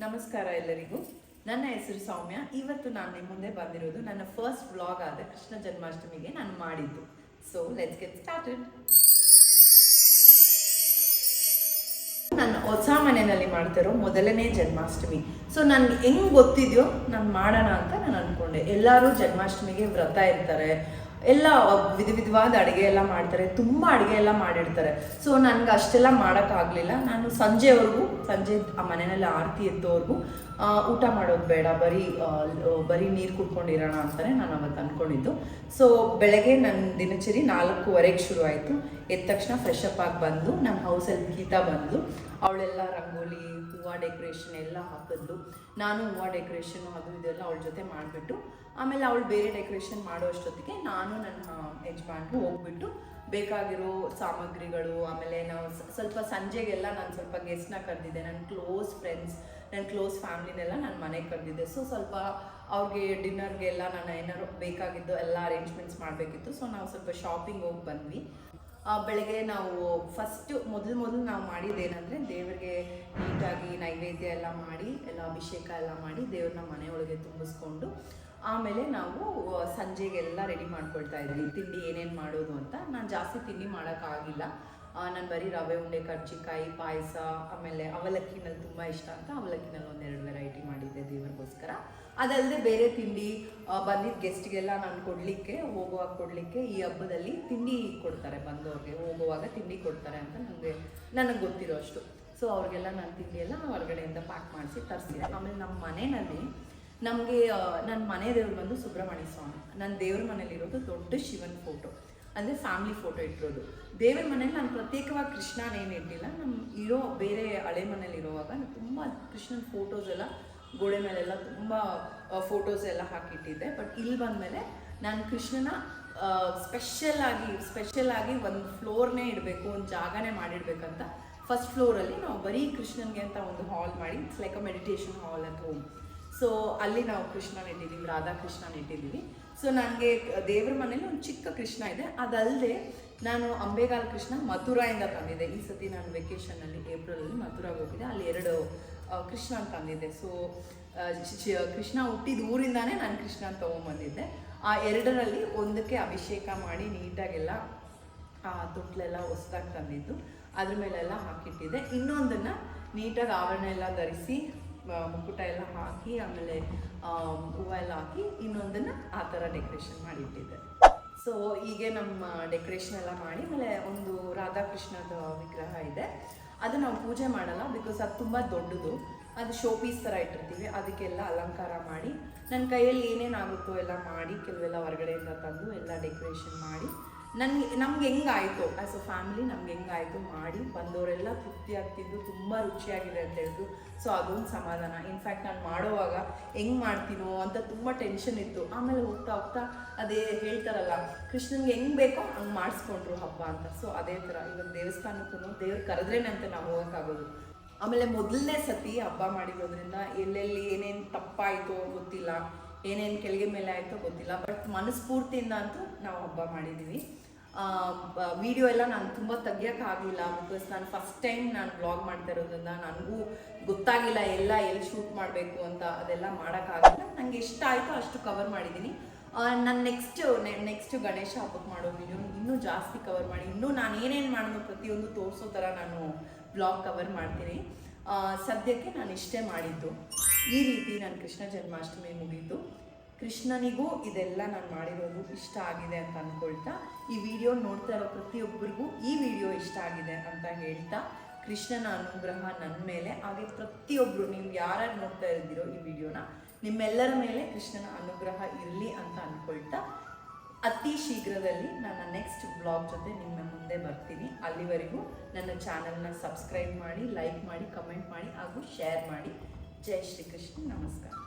ನಮಸ್ಕಾರ ಎಲ್ಲರಿಗೂ. ನನ್ನ ಹೆಸರು ಸೌಮ್ಯ. ಇವತ್ತು ನಾನು ನಿಮ್ಮ ಮುಂದೆ ಬಂದಿರೋದು ನನ್ನ ಫಸ್ಟ್ ವ್ಲಾಗ್ ಆದ ಕೃಷ್ಣ ಜನ್ಮಾಷ್ಟಮಿಗೆ ನಾನು ಮಾಡಿದ್ದು. ಸೊ ಲೆಟ್ಸ್ ಗೆಟ್ ಸ್ಟಾರ್ಟೆಡ್ ನಾನು ಹೊಸ ಮನೆಯಲ್ಲಿ ಮಾಡ್ತಿರೋ ಮೊದಲನೇ ಜನ್ಮಾಷ್ಟಮಿ. ಸೊ ನನ್ಗೆ ಹೆಂಗ್ ಗೊತ್ತಿದೆಯೋ ನಾನು ಮಾಡೋಣ ಅಂತ ನಾನು ಅನ್ಕೊಂಡೆ. ಎಲ್ಲರೂ ಜನ್ಮಾಷ್ಟಮಿಗೆ ವ್ರತ ಇರ್ತಾರೆ. ಎಲ್ಲ ವಿಧ ವಿಧವಾದ ಅಡುಗೆ ಎಲ್ಲ ಮಾಡ್ತಾರೆ, ತುಂಬ ಅಡುಗೆ ಎಲ್ಲ ಮಾಡಿರ್ತಾರೆ. ಸೊ ನನ್ಗೆ ಅಷ್ಟೆಲ್ಲ ಮಾಡೋಕ್ಕಾಗಲಿಲ್ಲ ನಾನು ಸಂಜೆವರೆಗೂ, ಸಂಜೆ ಆ ಮನೆಯಲ್ಲಿ ಆರತಿ ಎದ್ದೋರ್ಗು ಊಟ ಮಾಡೋದು ಬೇಡ, ಬರೀ ಬರೀ ನೀರು ಕುಡ್ಕೊಂಡಿರೋಣ ಅಂತಲೇ ನಾನು ಅವತ್ತು ಅಂದ್ಕೊಂಡಿದ್ದು ಸೊ ಬೆಳಗ್ಗೆ ನನ್ನ ದಿನಚರಿ ನಾಲ್ಕೂವರೆಗೆ ಶುರು ಆಯಿತು ಎದ್ದ ತಕ್ಷಣ ಫ್ರೆಶ್ ಅಪ್ ಆಗಿ ಬಂದು ನಮ್ಮ ಹೌಸಲ್ಲಿ ಗೀತಾ ಬಂದು, ಅವಳೆಲ್ಲ ರಂಗೋಲಿ ಹೂವು ಡೆಕೋರೇಷನ್ ಎಲ್ಲ ಹಾಕಿದ್ಲು. ನಾನು ಹೂವು ಡೆಕೋರೇಷನ್ ಅದು ಇದೆಲ್ಲ ಅವಳ ಜೊತೆ ಮಾಡಿಬಿಟ್ಟು, ಆಮೇಲೆ ಅವಳು ಬೇರೆ ಡೆಕೋರೇಷನ್ ಮಾಡೋ ಅಷ್ಟೊತ್ತಿಗೆ ನಾನು ನನ್ನ ಯಜಮಾನ್ರು ಹೋಗ್ಬಿಟ್ಟು ಬೇಕಾಗಿರೋ ಸಾಮಗ್ರಿಗಳು, ಆಮೇಲೆ ನಾವು ಸ್ವಲ್ಪ ಸಂಜೆಗೆಲ್ಲ ನಾನು ಸ್ವಲ್ಪ ಗೆಸ್ಟ್ನ ಕರೆದಿದ್ದೆ. ನನ್ನ ಕ್ಲೋಸ್ ಫ್ರೆಂಡ್ಸ್ ನನ್ನ ಕ್ಲೋಸ್ ಫ್ಯಾಮ್ಲಿನೆಲ್ಲ ನಾನು ಮನೆಗೆ ಕರೆದಿದ್ದೆ. ಸೊ ಸ್ವಲ್ಪ ಅವ್ರಿಗೆ ಡಿನ್ನರ್ಗೆಲ್ಲ ನಾನು ಏನಾದ್ರು ಬೇಕಾಗಿದ್ದು ಎಲ್ಲ ಅರೇಂಜ್ಮೆಂಟ್ಸ್ ಮಾಡಬೇಕಿತ್ತು. ಸೊ ನಾವು ಸ್ವಲ್ಪ ಶಾಪಿಂಗ್ ಹೋಗಿ ಬಂದ್ವಿ. ಬೆಳಗ್ಗೆ ನಾವು ಫಸ್ಟ್ ಮೊದಲು ಮೊದಲು ನಾವು ಮಾಡಿದ್ದೇನೆಂದರೆ ನೀಟಾಗಿ ನೈವೇದ್ಯ ಎಲ್ಲ ಮಾಡಿ, ಎಲ್ಲ ಅಭಿಷೇಕ ಎಲ್ಲ ಮಾಡಿ ದೇವ್ರನ್ನ ಮನೆಯೊಳಗೆ ತುಂಬಿಸ್ಕೊಂಡು ಆಮೇಲೆ ನಾವು ಸಂಜೆಗೆಲ್ಲ ರೆಡಿ ಮಾಡ್ಕೊಳ್ತಾ ಇದ್ವಿ. ತಿಂಡಿ ಏನೇನು ಮಾಡೋದು ಅಂತ. ನಾನು ಜಾಸ್ತಿ ತಿಂಡಿ ಮಾಡೋಕ್ಕಾಗಿಲ್ಲ. ನಾನು ಬರೀ ರವೆ, ಉಂಡೆ ಕರ್ಜಿಕಾಯಿ ಪಾಯಸ, ಆಮೇಲೆ ಅವಲಕ್ಕಿನಲ್ಲಿ ತುಂಬ ಇಷ್ಟ ಅಂತ ಅವಲಕ್ಕಿನಲ್ಲಿ ಒಂದೆರಡು ವೆರೈಟಿ ಮಾಡಿದ್ದೆ ದೇವರಿಗೋಸ್ಕರ. ಅದಲ್ಲದೆ ಬೇರೆ ತಿಂಡಿ ಬಂದಿದ್ದ ಗೆಸ್ಟ್ಗೆಲ್ಲ ನಾನು ಕೊಡಲಿಕ್ಕೆ, ಹೋಗುವಾಗ ಕೊಡಲಿಕ್ಕೆ ಈ ಹಬ್ಬದಲ್ಲಿ ತಿಂಡಿ ಕೊಡ್ತಾರೆ ಬಂದವ್ರಿಗೆ. ಹೋಗುವಾಗ ತಿಂಡಿ ಕೊಡ್ತಾರೆ ಅಂತ ನನಗೆ ನನಗೆ ಗೊತ್ತಿರೋ ಅಷ್ಟು ಸೊ ಅವ್ರಿಗೆಲ್ಲ ನಾನು ತಿಂಡಿ ಎಲ್ಲ ಹೊರಗಡೆಯಿಂದ ಪ್ಯಾಕ್ ಮಾಡಿಸಿ ತರಿಸಿದೆ ಆಮೇಲೆ ನಮ್ಮ ಮನೆಯಲ್ಲಿ ನಮಗೆ ನನ್ನ ಮನೆ ದೇವ್ರು ಬಂದು ಸುಬ್ರಹ್ಮಣ್ಯ ಸ್ವಾಮಿ. ನನ್ನ ದೇವ್ರ ಮನೇಲಿರೋದು ದೊಡ್ಡ ಶಿವನ್ ಫೋಟೋ ಅಂದರೆ ಫ್ಯಾಮಿಲಿ ಫೋಟೋ ಇಟ್ಟಿರೋದು. ದೇವ್ರ ಮನೇಲಿ ನಾನು ಪ್ರತ್ಯೇಕವಾಗಿ ಕೃಷ್ಣನೇನು ಇಟ್ಟಿಲ್ಲ ನಮ್ಮ ಇರೋ ಬೇರೆ ಹಳೆ ಮನೇಲಿ ನಾನು ತುಂಬ ಕೃಷ್ಣನ ಫೋಟೋಸ್ ಎಲ್ಲ, ಗೋಡೆ ಮೇಲೆಲ್ಲ ತುಂಬ ಫೋಟೋಸ್ ಎಲ್ಲ ಹಾಕಿಟ್ಟಿದ್ದೆ. ಬಟ್ ಇಲ್ಲಿ ಬಂದಮೇಲೆ ನಾನು ಕೃಷ್ಣನ ಸ್ಪೆಷಲ್ ಆಗಿ ಸ್ಪೆಷಲ್ ಆಗಿ ಒಂದು ಫ್ಲೋರ್ನೇ ಇಡಬೇಕು, ಒಂದು ಜಾಗನೇ ಮಾಡಿಡ್ಬೇಕಂತ ಫಸ್ಟ್ ಫ್ಲೋರಲ್ಲಿ ನಾವು ಬರೀ ಕೃಷ್ಣನ್ಗೆ ಅಂತ ಒಂದು ಹಾಲ್ ಮಾಡಿ it's like a meditation hall ಅಂತ ಹೋಮ್ ಸೊ ಅಲ್ಲಿ ನಾವು ಕೃಷ್ಣನ ಇಟ್ಟಿದ್ದೀವಿ ರಾಧಾ ಕೃಷ್ಣನ ಇಟ್ಟಿದ್ದೀವಿ. ಸೊ ನನಗೆ ದೇವ್ರ ಮನೇಲಿ ಒಂದು ಚಿಕ್ಕ ಕೃಷ್ಣ ಇದೆ. ಅದಲ್ಲದೆ ನಾನು ಅಂಬೇಗಾಲ್ ಕೃಷ್ಣ ಮಥುರಾಯಿಂದ ತಂದಿದ್ದೆ. ಈ ಸತಿ ನಾನು ವೆಕೇಷನಲ್ಲಿ ಏಪ್ರಿಲಲ್ಲಿ ಮಥುರಾಗೆ ಹೋಗಿದ್ದೆ. ಅಲ್ಲಿ ಎರಡು ಕೃಷ್ಣ ತಂದಿದ್ದೆ. ಸೊ ಕೃಷ್ಣ ಹುಟ್ಟಿದ ಊರಿಂದಾನೇ ನಾನು ಕೃಷ್ಣ ತೊಗೊಂಬಂದಿದ್ದೆ. ಆ ಎರಡರಲ್ಲಿ ಒಂದಕ್ಕೆ ಅಭಿಷೇಕ ಮಾಡಿ ನೀಟಾಗೆಲ್ಲ, ಆ, ತೊಟ್ಲೆಲ್ಲ ಹೊಸ್ದಾಗಿ ತಂದಿದ್ದು. ಅದ್ರ ಮೇಲೆಲ್ಲ ಹಾಕಿಟ್ಟಿದ್ದೆ. ಇನ್ನೊಂದನ್ನು ನೀಟಾಗಿ ಆವರಣ ಎಲ್ಲ ಧರಿಸಿ ಮುಕ್ಕುಟ ಎಲ್ಲ ಹಾಕಿ, ಆಮೇಲೆ ಹೂವೆಲ್ಲ ಹಾಕಿ ಇನ್ನೊಂದನ್ನು ಆ ಥರ ಡೆಕೋರೇಷನ್ ಮಾಡಿಟ್ಟಿದ್ದೆ. ಸೊ ಹೀಗೆ ನಮ್ಮ ಡೆಕೋರೇಷನ್ ಎಲ್ಲ ಮಾಡಿ, ಆಮೇಲೆ ಒಂದು ರಾಧಾಕೃಷ್ಣದ ವಿಗ್ರಹ ಇದೆ. ಅದು ನಾವು ಪೂಜೆ ಮಾಡಲ್ಲ ಬಿಕಾಸ್ ಅದು ತುಂಬ ದೊಡ್ಡದು. ಅದು ಶೋ ಪೀಸ್ ಥರ ಇಟ್ಟಿರ್ತೀವಿ. ಅದಕ್ಕೆಲ್ಲ ಅಲಂಕಾರ ಮಾಡಿ ನನ್ನ ಕೈಯಲ್ಲಿ ಏನೇನಾಗುತ್ತೋ ಎಲ್ಲ ಮಾಡಿ, ಕೆಲವೆಲ್ಲ ಹೊರಗಡೆಯಿಂದ ತಂದು ಎಲ್ಲ ಡೆಕೋರೇಷನ್ ಮಾಡಿ ನನಗೆ, ನಮ್ಗೆ ಹೆಂಗಾಯಿತು? ಆ್ಯಸ್ ಅ ಫ್ಯಾಮಿಲಿ ನಮ್ಗೆ ಹೆಂಗಾಯಿತು? ಮಾಡಿ ಬಂದವರೆಲ್ಲ ತೃಪ್ತಿ ಆಗ್ತಿದ್ದು, ತುಂಬ ರುಚಿಯಾಗಿದೆ ಅಂತ ಹೇಳಿದ್ರು ಸೊ ಅದೊಂದು ಸಮಾಧಾನ. ಇನ್ಫ್ಯಾಕ್ಟ್ ನಾನು ಮಾಡೋವಾಗ ಹೆಂಗ್ ಮಾಡ್ತೀನೋ ಅಂತ ತುಂಬ ಟೆನ್ಷನ್ ಇತ್ತು. ಆಮೇಲೆ ಹೋಗ್ತಾ ಹೋಗ್ತಾ ಅದೇ ಹೇಳ್ತಾರಲ್ಲ, ಕೃಷ್ಣನ್ಗೆ ಹೆಂಗೆ ಬೇಕೋ ಹಂಗೆ ಮಾಡಿಸ್ಕೊಂಡ್ರು ಹಬ್ಬ ಅಂತ. ಸೊ ಅದೇ ಥರ ಇವಾಗ ದೇವಸ್ಥಾನಕ್ಕೂ ದೇವ್ರು ಅಂತ ನಾವು ಹೋಗೋಕ್ಕಾಗೋದು. ಆಮೇಲೆ ಮೊದಲನೇ ಸತಿ ಹಬ್ಬ ಮಾಡಿರೋದ್ರಿಂದ ಎಲ್ಲೆಲ್ಲಿ ಏನೇನು ತಪ್ಪಾಯಿತೋ ಗೊತ್ತಿಲ್ಲ. ಏನೇನು ಕೆಳಗೆ ಮೇಲೆ ಆಯಿತೋ ಗೊತ್ತಿಲ್ಲ. ಬಟ್ ಮನಸ್ಫೂರ್ತಿಯಿಂದ ಅಂತೂ ನಾವು ಹಬ್ಬ ಮಾಡಿದ್ದೀವಿ ವಿಡಿಯೋ ಎಲ್ಲ ನಾನು ತುಂಬ ತೆಗಿಯೋಕ್ಕಾಗಲಿಲ್ಲ ಬಿಕಾಸ್ ನಾನು ಫಸ್ಟ್ ಟೈಮ್ ನಾನು ಬ್ಲಾಗ್ ಮಾಡ್ತಾ ಇರೋದ್ರಿಂದ ನನಗೂ ಗೊತ್ತಾಗಿಲ್ಲ ಎಲ್ಲ ಎಲ್ಲಿ ಶೂಟ್ ಮಾಡಬೇಕು ಅಂತ ಅದೆಲ್ಲ ಮಾಡೋಕ್ಕಾಗಲಿಲ್ಲ ನನಗೆ ಇಷ್ಟ ಆಯಿತು, ಅಷ್ಟು ಕವರ್ ಮಾಡಿದ್ದೀನಿ ನಾನು ನೆಕ್ಸ್ಟ್ ನೆಕ್ಸ್ಟ್ ಗಣೇಶ ಹಬ್ಬಕ್ಕೆ ಮಾಡೋ ವಿಡಿಯೋ ಇನ್ನೂ ಜಾಸ್ತಿ ಕವರ್ ಮಾಡಿ, ಇನ್ನೂ ನಾನು ಏನೇನು ಮಾಡಿದ್ರು ಪ್ರತಿಯೊಂದು ತೋರಿಸೋ ಥರ ನಾನು ಬ್ಲಾಗ್ ಕವರ್ ಮಾಡ್ತೀನಿ. ಸದ್ಯಕ್ಕೆ ನಾನು ಇಷ್ಟೇ ಮಾಡಿದ್ದು. ಈ ರೀತಿ ನಾನು ಕೃಷ್ಣ ಜನ್ಮಾಷ್ಟಮಿ ಮುಗೀತು. ಕೃಷ್ಣನಿಗೂ ಇದೆಲ್ಲ ನಾನು ಮಾಡಿರೋದು ಇಷ್ಟ ಆಗಿದೆ ಅಂತ ಅಂದ್ಕೊಳ್ತಾ ಈ ವಿಡಿಯೋ ನೋಡ್ತಾ ಇರೋ ಪ್ರತಿಯೊಬ್ಬರಿಗೂ ಈ ವಿಡಿಯೋ ಇಷ್ಟ ಆಗಿದೆ ಅಂತ ಹೇಳ್ತಾ ಕೃಷ್ಣನ ಅನುಗ್ರಹ ನನ್ನ ಮೇಲೆ, ಹಾಗೆ ಪ್ರತಿಯೊಬ್ಬರು ನೀವು ಯಾರ್ಯಾರು ನೋಡ್ತಾ ಇದ್ದೀರೋ ಈ ವಿಡಿಯೋನ ನಿಮ್ಮೆಲ್ಲರ ಮೇಲೆ ಕೃಷ್ಣನ ಅನುಗ್ರಹ ಇರಲಿ ಅಂತ ಅಂದ್ಕೊಳ್ತಾ ಅತಿ ಶೀಘ್ರದಲ್ಲಿ ನನ್ನ ನೆಕ್ಸ್ಟ್ ಬ್ಲಾಗ್ ಜೊತೆ ನಿಮ್ಮ ಮುಂದೆ ಬರ್ತೀನಿ. ಅಲ್ಲಿವರೆಗೂ ನನ್ನ ಚಾನಲ್ನ ಸಬ್ಸ್ಕ್ರೈಬ್ ಮಾಡಿ ಲೈಕ್ ಮಾಡಿ ಕಮೆಂಟ್ ಮಾಡಿ ಹಾಗೂ ಶೇರ್ ಮಾಡಿ. ಜೈ ಶ್ರೀ ಕೃಷ್ಣ ನಮಸ್ಕಾರ.